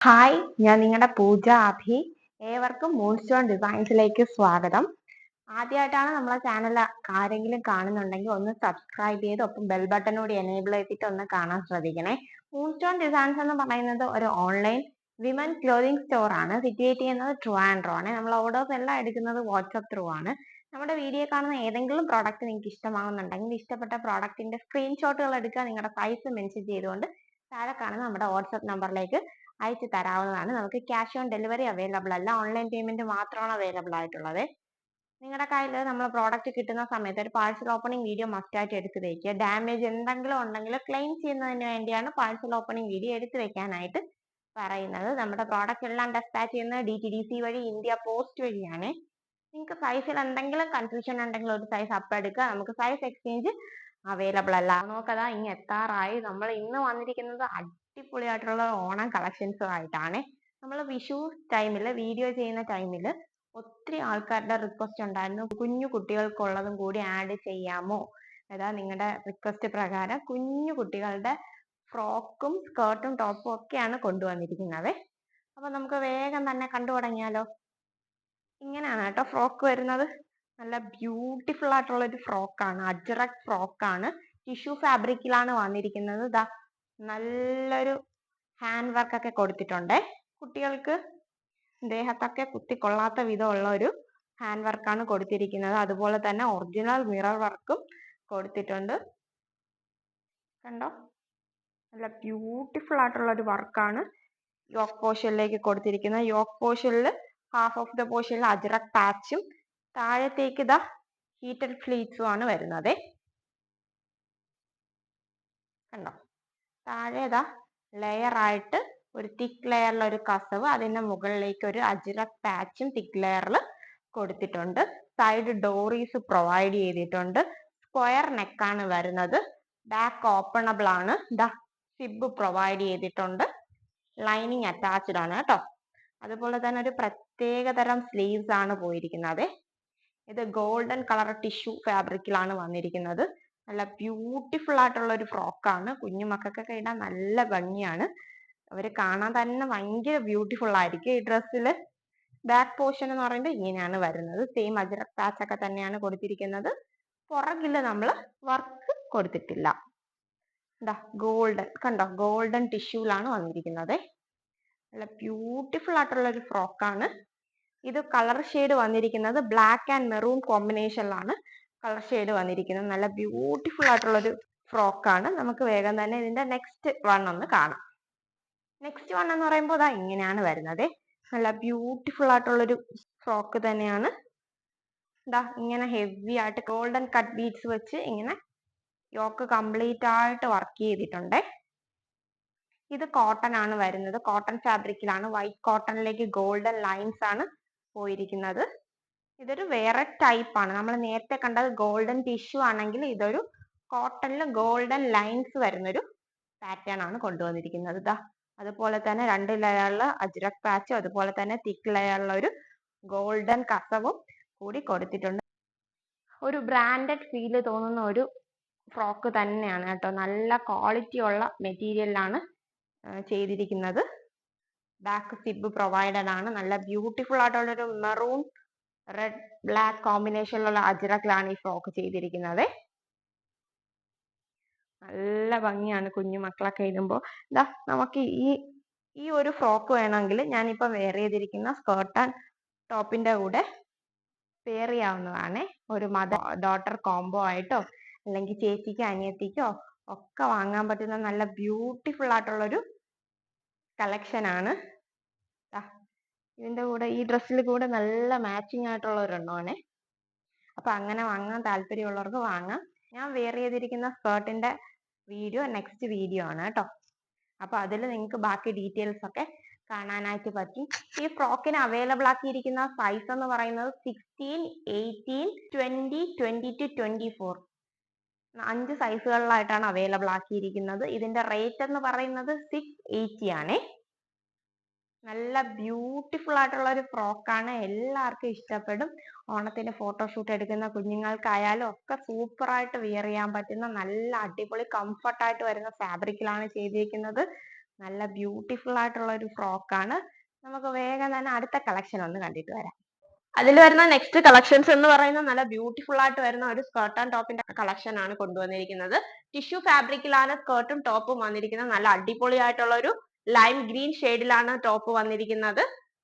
Hi ഞാൻ നിങ്ങളുടെ പൂജ അഭി ഏവർക്കും മൂൺസ്റ്റോൺ ഡിസൈൻസിലേക്ക് സ്വാഗതം. ആദ്യമായിട്ടാണ് നമ്മളെ ചാനൽ ആരെങ്കിലും കാണുന്നുണ്ടെങ്കിൽ ഒന്ന് സബ്സ്ക്രൈബ് ചെയ്ത് ഒപ്പം ബെൽ ബട്ടൺ കൂടി എനേബിൾ ചെയ്തിട്ട് ഒന്ന് കാണാൻ ശ്രദ്ധിക്കണേ. മൂൺസ്റ്റോൺ ഡിസൈൻസ് എന്ന് പറയുന്നത് ഒരു ഓൺലൈൻ വിമൻ ക്ലോതിങ് സ്റ്റോർ ആണ്. സിറ്റുവേറ്റ് ചെയ്യുന്നത് ട്രിവാൻഡ്രോ ആണ്. നമ്മൾ ഓർഡേഴ്സ് എല്ലാം എടുക്കുന്നത് വാട്സപ്പ് ത്രൂ ആണ്. നമ്മുടെ വീഡിയോ കാണുന്ന ഏതെങ്കിലും പ്രോഡക്റ്റ് നിങ്ങൾക്ക് ഇഷ്ടമാകുന്നുണ്ടെങ്കിൽ ഇഷ്ടപ്പെട്ട പ്രോഡക്റ്റിന്റെ സ്ക്രീൻഷോട്ടുകൾ എടുക്കുക. നിങ്ങളുടെ സൈസ് മെൻഷൻ ചെയ്തുകൊണ്ട് താഴെ കാണുന്ന നമ്മുടെ വാട്സപ്പ് നമ്പറിലേക്ക് അയച്ചു തരാവുന്നതാണ്. നമുക്ക് ക്യാഷ് ഓൺ ഡെലിവറി അവൈലബിൾ അല്ല. ഓൺലൈൻ പേയ്മെന്റ് മാത്രമാണ് അവൈലബിൾ ആയിട്ടുള്ളത്. നിങ്ങളുടെ കയ്യിൽ നമ്മൾ പ്രോഡക്റ്റ് കിട്ടുന്ന സമയത്ത് ഒരു പാഴ്സൽ ഓപ്പണിംഗ് വീഡിയോ മസ്റ്റ് ആയിട്ട് എടുത്ത് വെക്കുക. ഡാമേജ് എന്തെങ്കിലും ഉണ്ടെങ്കിൽ ക്ലെയിം ചെയ്യുന്നതിന് വേണ്ടിയാണ് പാഴ്സൽ ഓപ്പണിംഗ് വീഡിയോ എടുത്ത് വെക്കാനായിട്ട് പറയുന്നത്. നമ്മുടെ പ്രോഡക്റ്റ് എല്ലാം ഡെസ്പാച്ച് ചെയ്യുന്നത് ഡി ടി ഡി സി വഴി ഇന്ത്യ പോസ്റ്റ് വഴിയാണ്. നിങ്ങൾക്ക് സൈസിൽ എന്തെങ്കിലും കൺഫ്യൂഷൻ ഉണ്ടെങ്കിൽ ഒരു സൈസ് അപ്പ് എടുക്കുക. നമുക്ക് സൈസ് എക്സ്ചേഞ്ച് അവൈലബിൾ അല്ല. നോക്കതാ ഇനി എത്താറായി. നമ്മൾ ഇന്ന് വന്നിരിക്കുന്നത് അടിപൊളിയായിട്ടുള്ള ഓണം കളക്ഷൻസും ആയിട്ടാണ്. നമ്മൾ വിഷു ടൈമിൽ വീഡിയോ ചെയ്യുന്ന ടൈമിൽ ഒത്തിരി ആൾക്കാരുടെ റിക്വസ്റ്റ് ഉണ്ടായിരുന്നു. കുഞ്ഞു കുട്ടികൾക്കുള്ളതും കൂടി ആഡ് ചെയ്യാമോ? അതാ നിങ്ങളുടെ റിക്വസ്റ്റ് പ്രകാരം കുഞ്ഞു കുട്ടികളുടെ ഫ്രോക്കും സ്കേർട്ടും ടോപ്പും ഒക്കെയാണ് കൊണ്ടുവന്നിരിക്കുന്നത്. അപ്പൊ നമുക്ക് വേഗം തന്നെ കണ്ടു തുടങ്ങിയാലോ? ഇങ്ങനെയാണ് കേട്ടോ ഫ്രോക്ക് വരുന്നത്. നല്ല ബ്യൂട്ടിഫുൾ ആയിട്ടുള്ള ഒരു ഫ്രോക്കാണ്. അജ്രക് ഫ്രോക്കാണ്. ടിഷ്യൂ ഫാബ്രിക്കിലാണ് വന്നിരിക്കുന്നത്. ഇതാ നല്ലൊരു ഹാൻഡ് വർക്ക് ഒക്കെ കൊടുത്തിട്ടുണ്ട്. കുട്ടികൾക്ക് ദേഹത്തൊക്കെ കുത്തിക്കൊള്ളാത്ത വിധമുള്ള ഒരു ഹാൻഡ് വർക്കാണ് കൊടുത്തിരിക്കുന്നത്. അതുപോലെ തന്നെ ഒറിജിനൽ മിറർ വർക്കും കൊടുത്തിട്ടുണ്ട്. കണ്ടോ? നല്ല ബ്യൂട്ടിഫുൾ ആയിട്ടുള്ള ഒരു വർക്കാണ് യോക്ക് പോർഷനിലേക്ക് കൊടുത്തിരിക്കുന്നത്. യോക്ക് പോർഷനിൽ ഹാഫ് ഓഫ് ദ പോർഷനിൽ അജ്രക് പാച്ചും താഴത്തേക്ക് ഇതാ ഹീറ്റഡ് ഫ്ലീറ്റ്സും ആണ് വരുന്നത്. കണ്ടോ? താഴെ ഇതാ ലെയർ ആയിട്ട് ഒരു തിക്ക് ലെയറിൽ ഒരു കസവ് അതിന്റെ മുകളിലേക്ക് ഒരു അജിറ പാച്ചും തിക്ക് ലെയറിൽ കൊടുത്തിട്ടുണ്ട്. സൈഡ് ഡോറീസ് പ്രൊവൈഡ് ചെയ്തിട്ടുണ്ട്. സ്ക്വയർ നെക്കാണ് വരുന്നത്. ബാക്ക് ഓപ്പണബിൾ ആണ്. ദാ സിബ് പ്രൊവൈഡ് ചെയ്തിട്ടുണ്ട്. ലൈനിങ് അറ്റാച്ച്ഡ് ആണ് കേട്ടോ. അതുപോലെ തന്നെ ഒരു പ്രത്യേക തരം സ്ലീവ്സ് ആണ് പോയിരിക്കുന്നത്. ഇത് ഗോൾഡൻ കളർ ടിഷ്യൂ ഫാബ്രിക്കിലാണ് വന്നിരിക്കുന്നത്. നല്ല ബ്യൂട്ടിഫുൾ ആയിട്ടുള്ള ഒരു ഫ്രോക്കാണ് കുഞ്ഞു മക്കൾക്കൊക്കെ ഇടാൻ നല്ല ഭംഗിയാണ്. അവർ കാണാൻ തന്നെ ഭയങ്കര ബ്യൂട്ടിഫുൾ ആയിരിക്കും ഈ ഡ്രസ്സിൽ ബാക്ക് പോർഷൻ എന്ന് പറയുന്നത് ഇങ്ങനെയാണ് വരുന്നത്. സെയിം അജറക് പാച്ച് ഒക്കെ തന്നെയാണ് കൊടുത്തിരിക്കുന്നത്. പുറകിൽ നമ്മൾ വർക്ക് കൊടുത്തിട്ടില്ല. എന്താ ഗോൾഡൻ കണ്ടോ? ഗോൾഡൻ ടിഷ്യൂലാണ് വന്നിരിക്കുന്നത്. നല്ല ബ്യൂട്ടിഫുൾ ആയിട്ടുള്ള ഒരു ഫ്രോക്കാണ് ഇത് കളർ ഷെയ്ഡ് വന്നിരിക്കുന്നത്. ബ്ലാക്ക് ആൻഡ് മെറൂൺ കോമ്പിനേഷനിലാണ് കളർ ഷെയ്ഡ് വന്നിരിക്കുന്നത്. നല്ല ബ്യൂട്ടിഫുൾ ആയിട്ടുള്ള ഒരു ഫ്രോക്കാണ്. നമുക്ക് വേഗം തന്നെ ഇതിന്റെ നെക്സ്റ്റ് വൺ ഒന്ന് കാണാം. നെക്സ്റ്റ് വൺ എന്ന് പറയുമ്പോൾ അതാ ഇങ്ങനെയാണ് വരുന്നത്. നല്ല ബ്യൂട്ടിഫുൾ ആയിട്ടുള്ളൊരു ഫ്രോക്ക് തന്നെയാണ്. ഇതാ ഇങ്ങനെ ഹെവി ആയിട്ട് ഗോൾഡൻ കട്ട് ബീഡ്സ് വെച്ച് ഇങ്ങനെ യോക്ക് കംപ്ലീറ്റ് ആയിട്ട് വർക്ക് ചെയ്തിട്ടുണ്ട്. ഇത് കോട്ടൺ ആണ് വരുന്നത്. കോട്ടൺ ഫാബ്രിക്കിലാണ്. വൈറ്റ് കോട്ടണിലേക്ക് ഗോൾഡൻ ലൈൻസ് ആണ് പോയിരിക്കുന്നത്. ഇതൊരു വേറെ ടൈപ്പ് ആണ്. നമ്മൾ നേരത്തെ കണ്ടത് ഗോൾഡൻ ടിഷ്യൂ ആണെങ്കിൽ ഇതൊരു കോട്ടണിൽ ഗോൾഡൻ ലൈൻസ് വരുന്നൊരു പാറ്റേൺ ആണ് കൊണ്ടുവന്നിരിക്കുന്നത് ഇതാ അതുപോലെ തന്നെ രണ്ട് ലെയറിൽ അജ്രക് പാച്ചും അതുപോലെ തന്നെ തിക്ക് ലെയറിൽ ഒരു ഗോൾഡൻ കസവും കൂടി കൊടുത്തിട്ടുണ്ട്. ഒരു ബ്രാൻഡഡ് ഫീൽ തോന്നുന്ന ഒരു ഫ്രോക്ക് തന്നെയാണ് കേട്ടോ. നല്ല ക്വാളിറ്റി ഉള്ള മെറ്റീരിയലാണ് ചെയ്തിരിക്കുന്നത്. ബാക്ക് സിബ് പ്രൊവൈഡഡ് ആണ്. നല്ല ബ്യൂട്ടിഫുൾ ആയിട്ടുള്ള ഒരു മെറൂൺ റെഡ് ബ്ലാക്ക് കോമ്പിനേഷനിലുള്ള അജ്രക്കിലാണ് ഈ ഫ്രോക്ക് ചെയ്തിരിക്കുന്നത്. നല്ല ഭംഗിയാണ് കുഞ്ഞു മക്കളൊക്കെ ഇടുമ്പോൾ ഇതാ നമുക്ക് ഈ ഈ ഒരു ഫ്രോക്ക് വേണമെങ്കിൽ ഞാനിപ്പോൾ വെയർ ചെയ്തിരിക്കുന്ന സ്കേർട്ട് ആൻഡ് ടോപ്പിന്റെ കൂടെ പെയർ ചെയ്യാവുന്നതാണ്. ഒരു മദർ ഡോട്ടർ കോംബോ ആയിട്ടോ അല്ലെങ്കിൽ ചേച്ചിക്കോ അനിയത്തിക്കോ ഒക്കെ വാങ്ങാൻ പറ്റുന്ന നല്ല ബ്യൂട്ടിഫുൾ ആയിട്ടുള്ള ഒരു കളക്ഷൻ ആണ്. ഇതിന്റെ കൂടെ ഈ ഡ്രസ്സിൽ കൂടെ നല്ല മാച്ചിങ് ആയിട്ടുള്ള ഒരെണ്ണമാണ് അപ്പൊ അങ്ങനെ വാങ്ങാൻ താല്പര്യമുള്ളവർക്ക് വാങ്ങാം. ഞാൻ വെയർ ചെയ്തിരിക്കുന്ന സ്കേർട്ടിന്റെ വീഡിയോ നെക്സ്റ്റ് വീഡിയോ ആണ് കേട്ടോ. അപ്പൊ അതിൽ നിങ്ങൾക്ക് ബാക്കി ഡീറ്റെയിൽസ് ഒക്കെ കാണാനായിട്ട് പറ്റും. ഈ ഫ്രോക്കിന് അവൈലബിൾ ആക്കിയിരിക്കുന്ന സൈസ് എന്ന് പറയുന്നത് sixteen eighteen twenty twenty two twenty four അഞ്ച് സൈസുകളിലായിട്ടാണ് അവൈലബിൾ ആക്കിയിരിക്കുന്നത്. ഇതിന്റെ റേറ്റ് എന്ന് പറയുന്നത് സിക്സ് എയ്റ്റി ആണ്. നല്ല ബ്യൂട്ടിഫുൾ ആയിട്ടുള്ള ഒരു ഫ്രോക്കാണ് എല്ലാവർക്കും ഇഷ്ടപ്പെടും. ഓണത്തിന് ഫോട്ടോഷൂട്ട് എടുക്കുന്ന കുഞ്ഞുങ്ങൾക്കായാലും ഒക്കെ സൂപ്പർ ആയിട്ട് വിയർ ചെയ്യാൻ പറ്റുന്ന നല്ല അടിപൊളി കംഫർട്ട് ആയിട്ട് വരുന്ന ഫാബ്രിക്കിലാണ് ചെയ്തിരിക്കുന്നത് നല്ല ബ്യൂട്ടിഫുൾ ആയിട്ടുള്ള ഒരു ഫ്രോക്കാണ് നമുക്ക് വേഗം തന്നെ അടുത്ത കളക്ഷൻ ഒന്ന് കണ്ടിട്ട് വരാം. അതിൽ വരുന്ന നെക്സ്റ്റ് കളക്ഷൻസ് എന്ന് പറയുന്നത് നല്ല ബ്യൂട്ടിഫുൾ ആയിട്ട് വരുന്ന ഒരു സ്കേർട്ട് ആൻഡ് ടോപ്പിന്റെ കളക്ഷൻ ആണ് കൊണ്ടുവന്നിരിക്കുന്നത്. ടിഷ്യൂ ഫാബ്രിക്കിലാണ് സ്കേർട്ടും ടോപ്പും വന്നിരിക്കുന്നത്. നല്ല അടിപൊളി ആയിട്ടുള്ള ഒരു ലൈം ഗ്രീൻ ഷെയ്ഡിലാണ് ടോപ്പ് വന്നിരിക്കുന്നത്.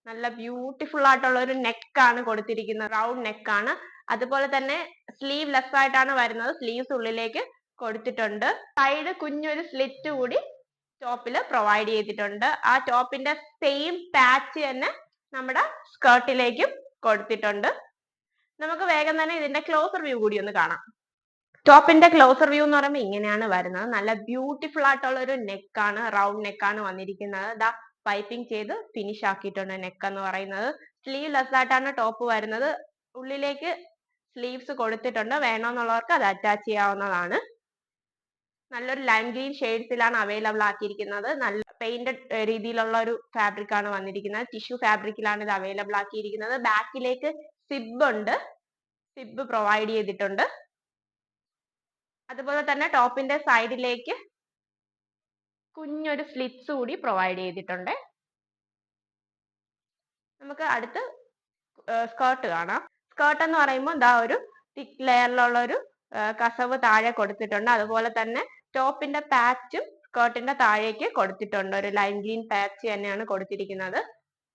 നല്ല ബ്യൂട്ടിഫുൾ ആയിട്ടുള്ള ഒരു നെക്കാണ് കൊടുത്തിരിക്കുന്നത്. റൗണ്ട് നെക്കാണ് അതുപോലെ തന്നെ സ്ലീവ് ലെസ് ആയിട്ടാണ് വരുന്നത്. സ്ലീവ്സ് ഉള്ളിലേക്ക് കൊടുത്തിട്ടുണ്ട്. സൈഡ് കുഞ്ഞൊരു സ്ലിറ്റ് കൂടി ടോപ്പിൽ പ്രൊവൈഡ് ചെയ്തിട്ടുണ്ട്. ആ ടോപ്പിന്റെ സെയിം പാച്ച് തന്നെ നമ്മുടെ സ്കേർട്ടിലേക്കും കൊടുത്തിട്ടുണ്ട്. നമുക്ക് വേഗം തന്നെ ഇതിന്റെ ക്ലോസർ വ്യൂ കൂടി ഒന്ന് കാണാം. ടോപ്പിന്റെ ക്ലോസർ വ്യൂ എന്ന് പറയുമ്പോൾ ഇങ്ങനെയാണ് വരുന്നത്. നല്ല ബ്യൂട്ടിഫുൾ ആയിട്ടുള്ള ഒരു നെക്കാണ് റൗണ്ട് നെക്കാണ് വന്നിരിക്കുന്നത്. ദാ പൈപ്പിംഗ് ചെയ്ത് ഫിനിഷ് ആക്കിയിട്ടുണ്ട് നെക്ക് എന്ന് പറയുന്നത്. സ്ലീവ് ലെസ് ആയിട്ടാണ് ടോപ്പ് വരുന്നത്. ഉള്ളിലേക്ക് സ്ലീവ്സ് കൊടുത്തിട്ടുണ്ട്. വേണമെന്നുള്ളവർക്ക് അത് അറ്റാച്ച് ചെയ്യാവുന്നതാണ്. നല്ലൊരു ലൈം ഗ്രീൻ ഷെയ്ഡ്സിലാണ് അവൈലബിൾ ആക്കിയിരിക്കുന്നത്. നല്ല പെയിന്റഡ് രീതിയിലുള്ള ഒരു ഫാബ്രിക് ആണ് വന്നിരിക്കുന്നത്. ടിഷ്യൂ ഫാബ്രിക്കിലാണ് ഇത് അവൈലബിൾ ആക്കിയിരിക്കുന്നത്. ബാക്കിലേക്ക് സിബ് ഉണ്ട്. സിബ് പ്രൊവൈഡ് ചെയ്തിട്ടുണ്ട്. അതുപോലെ തന്നെ ടോപ്പിന്റെ സൈഡിലേക്ക് കുഞ്ഞൊരു സ്ലിറ്റ്സ് കൂടി പ്രൊവൈഡ് ചെയ്തിട്ടുണ്ട്. നമുക്ക് അടുത്ത് സ്കേർട്ട് കാണാം. സ്കേർട്ട് എന്ന് പറയുമ്പോൾ ഇതാ ഒരു തിക്ക് ലെയറിലുള്ള ഒരു കസവ് താഴെ കൊടുത്തിട്ടുണ്ട്. അതുപോലെ തന്നെ ടോപ്പിന്റെ പാച്ചും സ്കേർട്ടിന്റെ താഴേക്ക് കൊടുത്തിട്ടുണ്ട്. ഒരു ലൈം ഗ്രീൻ പാച്ച് തന്നെയാണ് കൊടുത്തിരിക്കുന്നത്.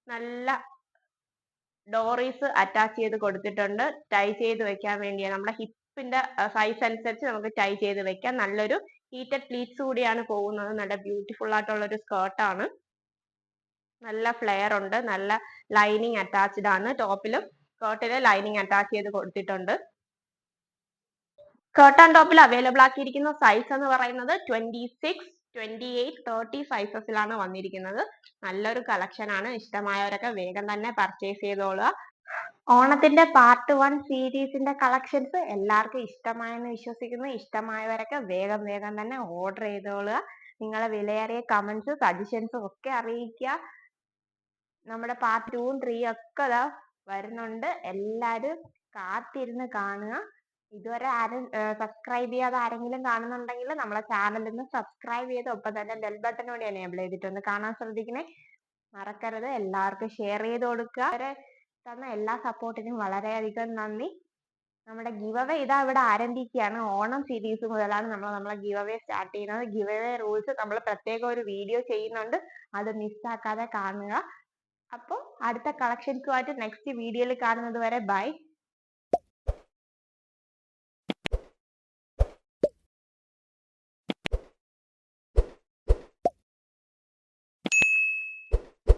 നല്ല ഡോറീസ് അറ്റാച്ച് ചെയ്ത് കൊടുത്തിട്ടുണ്ട്. ടൈ ചെയ്ത് വെക്കാൻ വേണ്ടിയാണ്. നമ്മുടെ ഹിപ്പിന്റെ സൈസ് അനുസരിച്ച് നമുക്ക് ടൈ ചെയ്ത് വെക്കാം. നല്ലൊരു ഹീറ്റഡ് പ്ലീറ്റ്സ് കൂടിയാണ് പോകുന്നത്. നല്ല ബ്യൂട്ടിഫുൾ ആയിട്ടുള്ള ഒരു സ്കേർട്ടാണ് നല്ല ഫ്ലെയർ ഉണ്ട്. നല്ല ലൈനിങ് അറ്റാച്ച്ഡ് ആണ്. ടോപ്പിലും സ്കേർട്ടിൽ ലൈനിങ് അറ്റാച്ച് ചെയ്ത് കൊടുത്തിട്ടുണ്ട്. സ്കേർട്ട് ആൻഡ് ടോപ്പിൽ അവൈലബിൾ ആക്കിയിരിക്കുന്ന സൈസ് എന്ന് പറയുന്നത് twenty six twenty eight thirty സൈസസിലാണ് വന്നിരിക്കുന്നത്. നല്ലൊരു കളക്ഷൻ ആണ്. ഇഷ്ടമായവരൊക്കെ വേഗം തന്നെ പർച്ചേസ് ചെയ്തോളുക. ഓണത്തിന്റെ പാർട്ട് വൺ സീരീസിന്റെ കളക്ഷൻസ് എല്ലാവർക്കും ഇഷ്ടമായെന്ന് വിശ്വസിക്കുന്നു. ഇഷ്ടമായവരൊക്കെ വേഗം വേഗം തന്നെ ഓർഡർ ചെയ്തോളുക. നിങ്ങളെ വിലയേറിയ കമന്റ്സ് സജഷൻസും ഒക്കെ അറിയിക്കുക. നമ്മുടെ പാർട്ട് ടൂവും ത്രീ ഒക്കെ വരുന്നുണ്ട്. എല്ലാവരും കാത്തിരുന്ന് കാണുക. ഇതുവരെ ആരും സബ്സ്ക്രൈബ് ചെയ്യാതെ ആരെങ്കിലും കാണുന്നുണ്ടെങ്കിൽ നമ്മളെ ചാനലിൽ ഒന്ന് സബ്സ്ക്രൈബ് ചെയ്ത് ഒപ്പം തന്നെ ബെൽ ബട്ടൺ കൂടി എനേബിൾ ചെയ്തിട്ടൊന്ന് കാണാൻ ശ്രദ്ധിക്കണേ. മറക്കരുത്. എല്ലാവർക്കും ഷെയർ ചെയ്ത് കൊടുക്കുക. തന്ന എല്ലാ സപ്പോർട്ടിനും വളരെയധികം നന്ദി. നമ്മുടെ ഗിവ് ഇതാ ഇവിടെ ആരംഭിക്കുകയാണ്. ഓണം സീരീസ് മുതലാണ് നമ്മൾ നമ്മളെ ഗിവ് സ്റ്റാർട്ട് ചെയ്യുന്നത്. ഗിവ് റൂൾസ് നമ്മൾ പ്രത്യേകം ഒരു വീഡിയോ ചെയ്യുന്നുണ്ട്. അത് മിസ്സാക്കാതെ കാണുക. അപ്പോൾ അടുത്ത കളക്ഷൻസുമായിട്ട് നെക്സ്റ്റ് വീഡിയോയിൽ കാണുന്നത് വരെ ബൈ